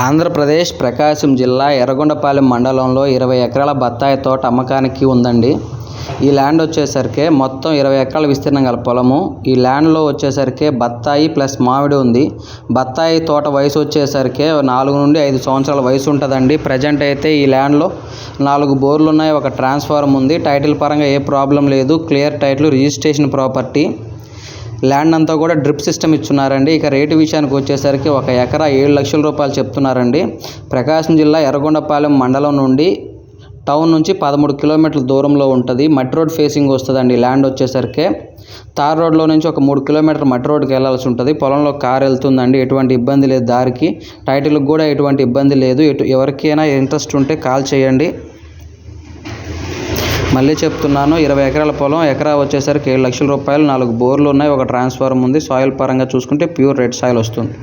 ఆంధ్రప్రదేశ్ ప్రకాశం జిల్లా ఎర్రగొండపాలెం మండలంలో ఇరవై ఎకరాల బత్తాయి తోట అమ్మకానికి ఉందండి. ఈ ల్యాండ్ వచ్చేసరికి మొత్తం ఇరవై ఎకరాల విస్తీర్ణం గల పొలము. ఈ ల్యాండ్లో వచ్చేసరికి బత్తాయి ప్లస్ మామిడి ఉంది. బత్తాయి తోట వయసు వచ్చేసరికి నాలుగు నుండి ఐదు సంవత్సరాల వయసు ఉంటుందండి. ప్రజెంట్ అయితే ఈ ల్యాండ్లో నాలుగు బోర్లు ఉన్నాయి ఒక ట్రాన్స్ఫార్మ్ ఉంది. టైటిల్ పరంగా ఏ ప్రాబ్లం లేదు. Clear title registration property. Land అంతా కూడా డ్రిప్ సిస్టమ్ ఇచ్చున్నారండి. ఇక రేటు విషయానికి వచ్చేసరికి ఒక ఎకరా ఏడు లక్షల రూపాయలు చెప్తున్నారండి. ప్రకాశం జిల్లా ఎర్రగొండపాలెం మండలం నుండి టౌన్ నుంచి పదమూడు కిలోమీటర్ల దూరంలో ఉంటుంది. మట్టి రోడ్ ఫేసింగ్ వస్తుందండి ల్యాండ్ వచ్చేసరికి. తార్ రోడ్లో నుంచి ఒక మూడు కిలోమీటర్ మట్టి రోడ్కి వెళ్ళాల్సి ఉంటుంది. పొలంలో కారు వెళ్తుందండి. ఎటువంటి ఇబ్బంది లేదు దారికి. టైటిల్కి కూడా ఎటువంటి ఇబ్బంది లేదు. ఎటు ఎవరికైనా ఇంట్రెస్ట్ ఉంటే కాల్ చేయండి. మళ్ళీ చెప్తున్నాను ఇరవై ఎకరాల పొలం ఎకరా వచ్చేసరికి ఏడు లక్షల రూపాయలు నాలుగు బోర్లు ఉన్నాయి ఒక ట్రాన్స్ఫార్మర్ ఉంది సాయిల్ పరంగా చూసుకుంటే ప్యూర్ రెడ్ సాయిల్ వస్తుంది.